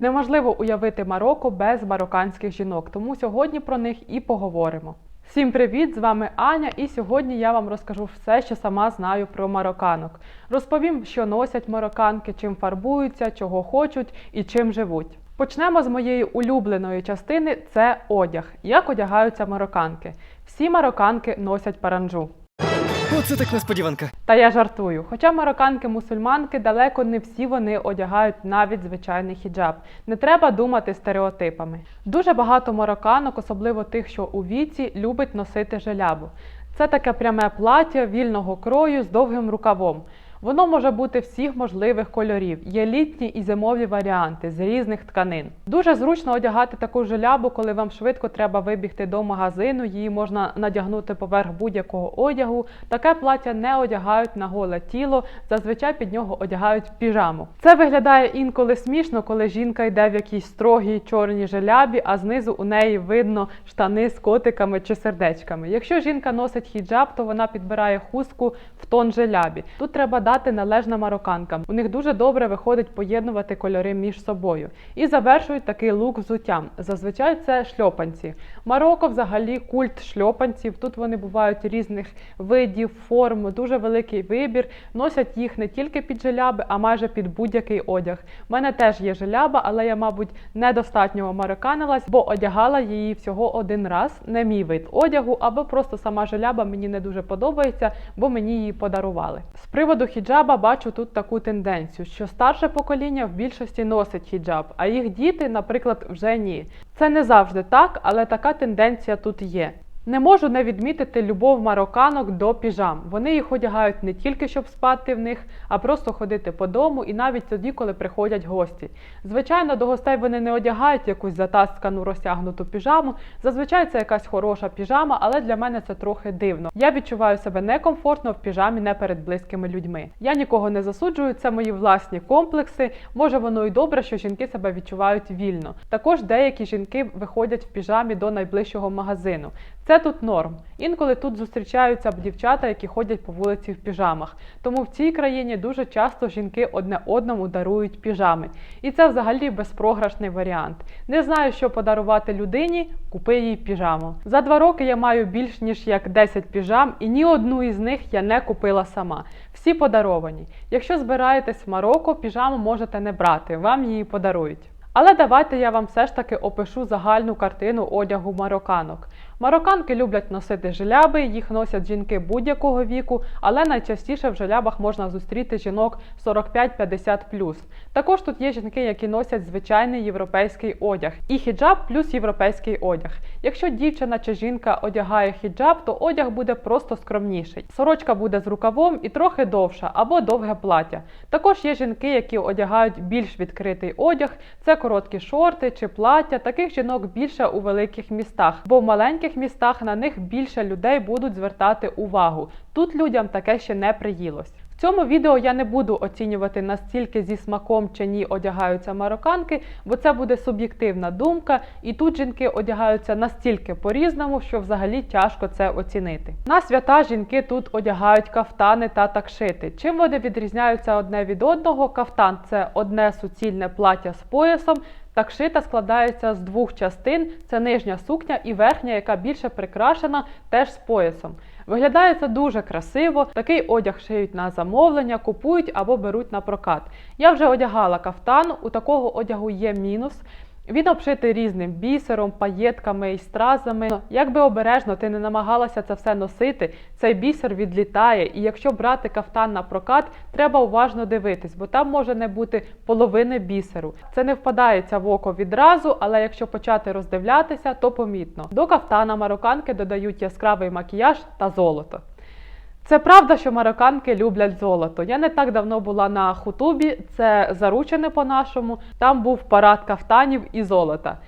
Неможливо уявити Марокко без марокканських жінок, тому сьогодні про них і поговоримо. Всім привіт! З вами Аня, і сьогодні я вам розкажу все, що сама знаю про марокканок. Розповім, що носять марокканки, чим фарбуються, чого хочуть і чим живуть. Почнемо з моєї улюбленої частини це одяг. Як одягаються марокканки. Всі марокканки носять паранджу. Оце так несподіванка. Та я жартую. Хоча марокканки-мусульманки далеко не всі вони одягають навіть звичайний хіджаб. Не треба думати стереотипами. Дуже багато марокканок, особливо тих, що у віці, любить носити желябу. Це таке пряме плаття вільного крою з довгим рукавом. Воно може бути всіх можливих кольорів. Є літні і зимові варіанти з різних тканин. Дуже зручно одягати таку жилябу, коли вам швидко треба вибігти до магазину. Її можна надягнути поверх будь-якого одягу. Таке плаття не одягають на голе тіло. Зазвичай під нього одягають піжаму. Це виглядає інколи смішно, коли жінка йде в якійсь строгій чорній жилябі, а знизу у неї видно штани з котиками чи сердечками. Якщо жінка носить хіджаб, то вона підбирає хустку в тон жилябі. Тут треба дати належне марокканкам. У них дуже добре виходить поєднувати кольори між собою. І завершують такий лук взуттям. Зазвичай це шльопанці. Марокко взагалі культ шльопанців. Тут вони бувають різних видів, форм, дуже великий вибір. Носять їх не тільки під жиляби, а майже під будь-який одяг. У мене теж є жиляба, але я, мабуть, недостатньо марокканилась, бо одягала її всього один раз. Не мій вид одягу, або просто сама жиляба мені не дуже подобається, бо мені її подарували. З приводу хіджаба бачу тут таку тенденцію, що старше покоління в більшості носить хіджаб, а їх діти, наприклад, вже ні. Це не завжди так, але така тенденція тут є. Не можу не відмітити любов марокканок до піжам. Вони їх одягають не тільки щоб спати в них, а просто ходити по дому і навіть тоді, коли приходять гості. Звичайно, до гостей вони не одягають якусь затаскану розтягнуту піжаму. Зазвичай це якась хороша піжама, але для мене це трохи дивно. Я відчуваю себе некомфортно в піжамі не перед близькими людьми. Я нікого не засуджую, це мої власні комплекси. Може, воно і добре, що жінки себе відчувають вільно. Також деякі жінки виходять в піжамі до найближчого магазину. Це тут норм. Інколи тут зустрічаються дівчата, які ходять по вулиці в піжамах. Тому в цій країні дуже часто жінки одне одному дарують піжами. І це взагалі безпрограшний варіант. Не знаю, що подарувати людині, купи їй піжаму. За два роки я маю більш ніж як 10 піжам, і ні одну із них я не купила сама. Всі подаровані. Якщо збираєтесь в Марокко, піжаму можете не брати, вам її подарують. Але давайте я вам все ж таки опишу загальну картину одягу марокканок. Марокканки люблять носити жиляби, їх носять жінки будь-якого віку, але найчастіше в жилябах можна зустріти жінок 45-50 Також тут є жінки, які носять звичайний європейський одяг, і хіджаб плюс європейський одяг. Якщо дівчина чи жінка одягає хіджаб, то одяг буде просто скромніший. Сорочка буде з рукавом і трохи довша або довге плаття. Також є жінки, які одягають більш відкритий одяг, це короткі шорти чи плаття. Таких жінок більше у великих містах, бо в маленьких містах на них більше людей будуть звертати увагу. Тут людям таке ще не приїлось. Цьому відео я не буду оцінювати настільки зі смаком чи ні одягаються марокканки, бо це буде суб'єктивна думка, і тут жінки одягаються настільки по-різному, що взагалі тяжко це оцінити. На свята жінки тут одягають кафтани та такшити. Чим вони відрізняються одне від одного? Кафтан це одне суцільне плаття з поясом. Такшита складається з двох частин: це нижня сукня і верхня, яка більше прикрашена, теж з поясом. Виглядає це дуже красиво. Такий одяг шиють на замовлення, купують або беруть на прокат. Я вже одягала кафтан. У такого одягу є мінус. Він обшитий різним бісером, паєтками і стразами. Як би обережно ти не намагалася це все носити, цей бісер відлітає. І якщо брати кафтан на прокат, треба уважно дивитись, бо там може не бути половини бісеру. Це не впадається в око відразу, але якщо почати роздивлятися, то помітно. До кафтана марокканки додають яскравий макіяж та золото. Це правда, що марокканки люблять золото. Я не так давно була на хутубі, це заручене по-нашому. Там був парад кафтанів і золота.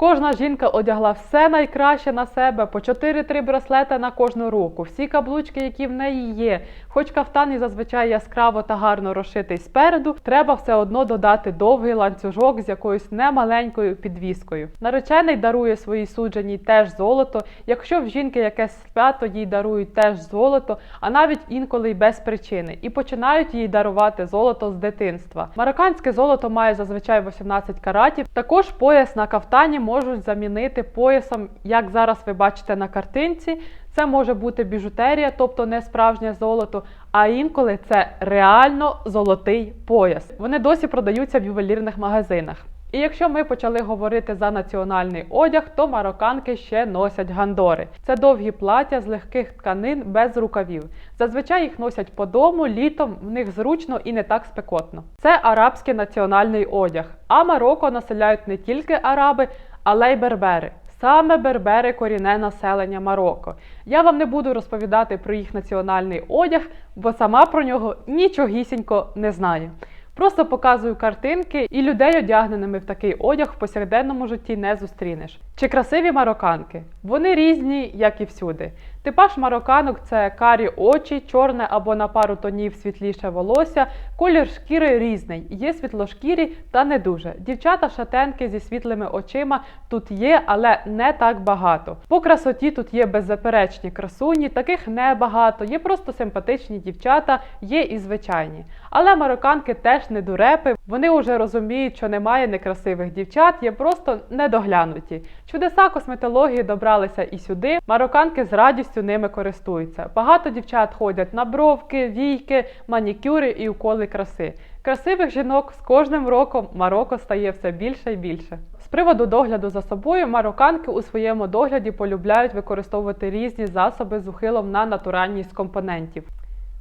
Кожна жінка одягла все найкраще на себе, по 4-3 браслети на кожну руку, всі каблучки, які в неї є. Хоч кафтан і зазвичай яскраво та гарно розшитий спереду, треба все одно додати довгий ланцюжок з якоюсь немаленькою підвіскою. Наречений дарує своїй судженій теж золото. Якщо в жінки якесь свято, їй дарують теж золото, а навіть інколи й без причини, і починають їй дарувати золото з дитинства. Марокканське золото має зазвичай 18 каратів. Також пояс на кафтані можуть замінити поясом, як зараз ви бачите на картинці. Це може бути біжутерія, тобто не справжнє золото, а інколи це реально золотий пояс. Вони досі продаються в ювелірних магазинах. І якщо ми почали говорити за національний одяг, то марокканки ще носять гандори. Це довгі плаття з легких тканин без рукавів. Зазвичай їх носять по дому, літом в них зручно і не так спекотно. Це арабський національний одяг. А Марокко населяють не тільки араби, але й бербери. Саме бербери корінне населення Марокко. Я вам не буду розповідати про їх національний одяг, бо сама про нього нічогісінько не знаю. Просто показую картинки і людей, одягненими в такий одяг в повсякденному житті не зустрінеш. Чи красиві марокканки? Вони різні, як і всюди. Типаж марокканок це карі очі, чорне або на пару тонів світліше волосся, колір шкіри різний. Є світлошкірі та не дуже. Дівчата шатенки зі світлими очима тут є, але не так багато. По красоті тут є беззаперечні красуні, таких небагато. Є просто симпатичні дівчата, є і звичайні. Але марокканки теж не дурепи. Вони вже розуміють, що немає некрасивих дівчат, є просто недоглянуті. Чудеса косметології добралися і сюди. Марокканки з радістю ними користуються. Багато дівчат ходять на бровки, війки, манікюри і уколи краси. Красивих жінок з кожним роком Марокко стає все більше і більше. З приводу догляду за собою, марокканки у своєму догляді полюбляють використовувати різні засоби з ухилом на натуральність компонентів.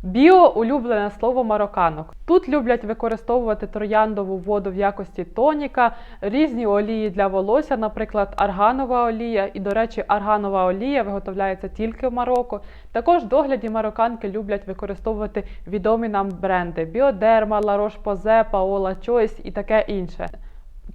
Біо улюблене слово марокканок. Тут люблять використовувати трояндову воду в якості тоніка, різні олії для волосся, наприклад, арганова олія. І, до речі, арганова олія виготовляється тільки в Марокко. Також догляді марокканки люблять використовувати відомі нам бренди Біодерма, La Roche-Posay, Paola Choice і таке інше.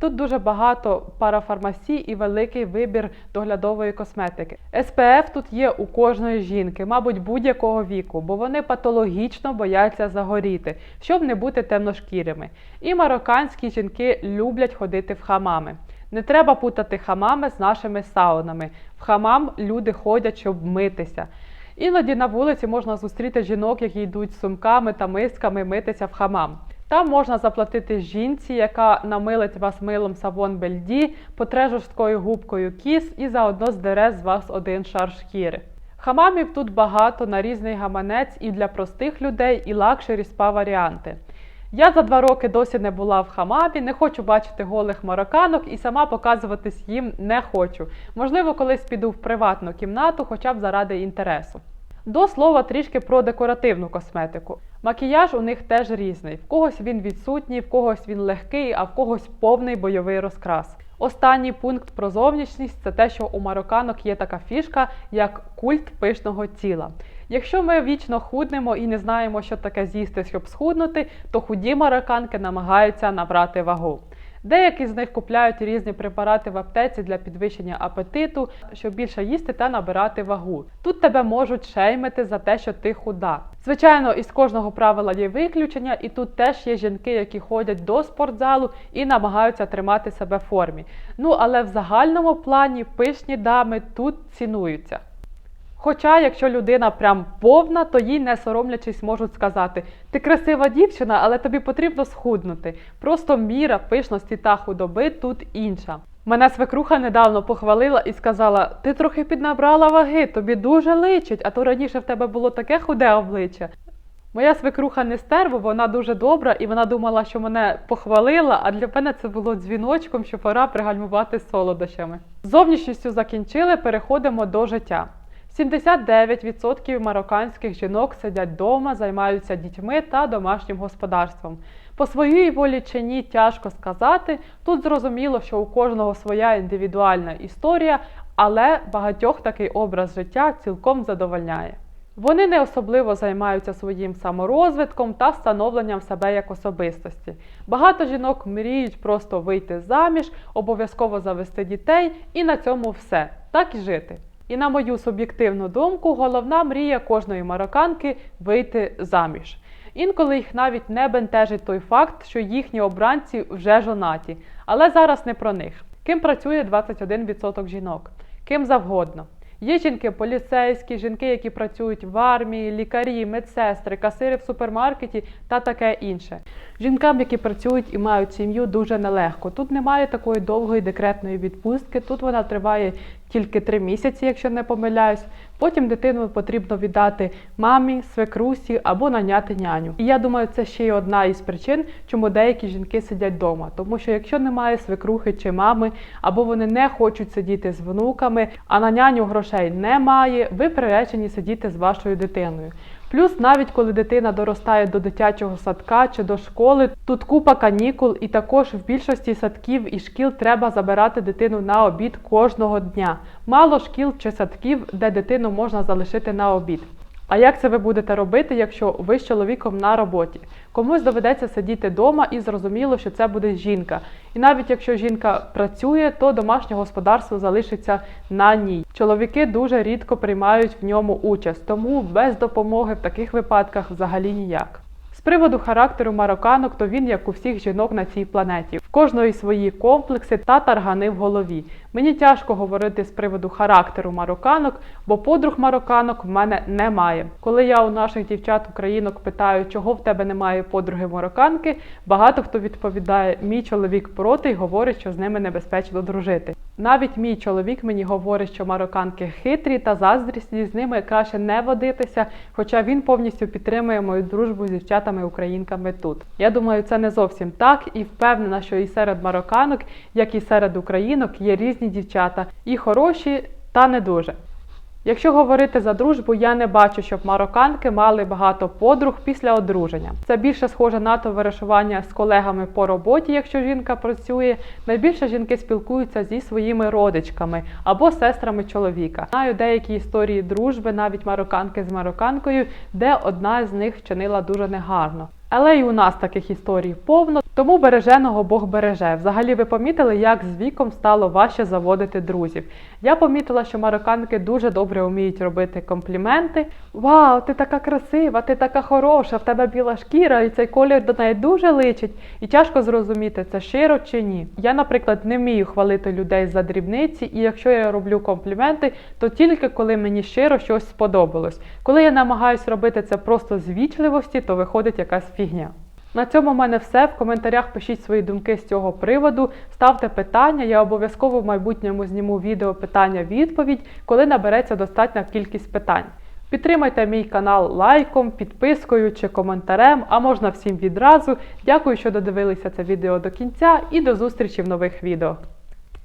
Тут дуже багато парафармасій і великий вибір доглядової косметики. SPF тут є у кожної жінки, мабуть, будь-якого віку, бо вони патологічно бояться загоріти, щоб не бути темношкірими. І марокканські жінки люблять ходити в хамами. Не треба путати хамами з нашими саунами. В хамам люди ходять, щоб митися. Іноді на вулиці можна зустріти жінок, які йдуть з сумками та мисками митися в хамам. Там можна заплатити жінці, яка намилить вас милом савон бельді, потре жорсткою губкою кіс і заодно здере з вас один шар шкіри. Хамамів тут багато на різний гаманець і для простих людей, і лакшері спа варіанти. Я за два роки досі не була в хамамі, не хочу бачити голих марокканок і сама показуватись їм не хочу. Можливо, колись піду в приватну кімнату, хоча б заради інтересу. До слова, трішки про декоративну косметику. Макіяж у них теж різний. В когось він відсутній, в когось він легкий, а в когось повний бойовий розкрас. Останній пункт про зовнішність це те, що у марокканок є така фішка, як культ пишного тіла. Якщо ми вічно худнемо і не знаємо, що таке з'їсти, щоб схуднути, то худі марокканки намагаються набрати вагу. Деякі з них купляють різні препарати в аптеці для підвищення апетиту, щоб більше їсти та набирати вагу. Тут тебе можуть шеймити за те, що ти худа. Звичайно, із кожного правила є виключення, і тут теж є жінки, які ходять до спортзалу і намагаються тримати себе в формі. Ну але в загальному плані пишні дами тут цінуються. Хоча, якщо людина прям повна, то їй не соромлячись можуть сказати: ти красива дівчина, але тобі потрібно схуднути. Просто міра пишності та худоби тут інша. Мене свекруха недавно похвалила і сказала: ти трохи піднабрала ваги, тобі дуже личить, а то раніше в тебе було таке худе обличчя. Моя свекруха не стерва, вона дуже добра, і вона думала, що мене похвалила, а для мене це було дзвіночком, що пора пригальмувати солодощами. Зовнішністю закінчили, переходимо до життя. 79% марокканських жінок сидять вдома, займаються дітьми та домашнім господарством. По своїй волі чи ні тяжко сказати. Тут зрозуміло, що у кожного своя індивідуальна історія, але багатьох такий образ життя цілком задовольняє. Вони не особливо займаються своїм саморозвитком та становленням себе як особистості. Багато жінок мріють просто вийти заміж, обов'язково завести дітей і на цьому все. Так і жити. І на мою суб'єктивну думку, головна мрія кожної марокканки вийти заміж. Інколи їх навіть не бентежить той факт, що їхні обранці вже жонаті. Але зараз не про них. Ким працює 21% жінок? Ким завгодно. Є жінки поліцейські, жінки, які працюють в армії, лікарі, медсестри, касири в супермаркеті та таке інше. Жінкам, які працюють і мають сім'ю, дуже нелегко. Тут немає такої довгої декретної відпустки. Тут вона триває тільки три місяці, якщо не помиляюсь. Потім дитину потрібно віддати мамі, свекрусі або наняти няню. І я думаю, це ще й одна із причин, чому деякі жінки сидять вдома. Тому що якщо немає свекрухи чи мами, або вони не хочуть сидіти з внуками, а на няню грошей немає, ви приречені сидіти з вашою дитиною. Плюс, навіть коли дитина доростає до дитячого садка чи до школи, тут купа канікул, і також в більшості садків і шкіл треба забирати дитину на обід кожного дня. Мало шкіл чи садків, де дитину можна залишити на обід. А як це ви будете робити, якщо ви з чоловіком на роботі? Комусь доведеться сидіти вдома і зрозуміло, що це буде жінка. І навіть якщо жінка працює, то домашнє господарство залишиться на ній. Чоловіки дуже рідко приймають в ньому участь, тому без допомоги в таких випадках взагалі ніяк. Приводу характеру марокканок, то він, як у всіх жінок на цій планеті, в кожної свої комплекси та таргани в голові. Мені тяжко говорити з приводу характеру марокканок, бо подруг марокканок в мене немає. Коли я у наших дівчат-українок питаю, чого в тебе немає подруги марокканки, багато хто відповідає: мій чоловік проти і говорить, що з ними небезпечно дружити. Навіть мій чоловік мені говорить, що марокканки хитрі та заздрісні, з ними краще не водитися, хоча він повністю підтримує мою дружбу з дівчатами-українками тут. Я думаю, це не зовсім так, і впевнена, що і серед марокканок, як і серед українок, є різні дівчата, і хороші, та не дуже. Якщо говорити за дружбу, я не бачу, щоб марокканки мали багато подруг після одруження. Це більше схоже на товаришування з колегами по роботі, якщо жінка працює. Найбільше жінки спілкуються зі своїми родичками або сестрами чоловіка. Знаю деякі історії дружби, навіть марокканки з марокканкою, де одна з них вчинила дуже негарно. Але і у нас таких історій повно, тому береженого Бог береже. Взагалі, ви помітили, як з віком стало важче заводити друзів. Я помітила, що марокканки дуже добре вміють робити компліменти. Вау, ти така красива, ти така хороша, в тебе біла шкіра, і цей колір до неї дуже личить. І тяжко зрозуміти, це щиро чи ні. Я, наприклад, не вмію хвалити людей за дрібниці, і якщо я роблю компліменти, то тільки коли мені щиро щось сподобалось. Коли я намагаюсь робити це просто з вічливості, то виходить якась фігня. На цьому в мене все. В коментарях пишіть свої думки з цього приводу, ставте питання. Я обов'язково в майбутньому зніму відео питання-відповідь, коли набереться достатня кількість питань. Підтримайте мій канал лайком, підпискою чи коментарем, а можна всім відразу. Дякую, що додивилися це відео до кінця і до зустрічі в нових відео.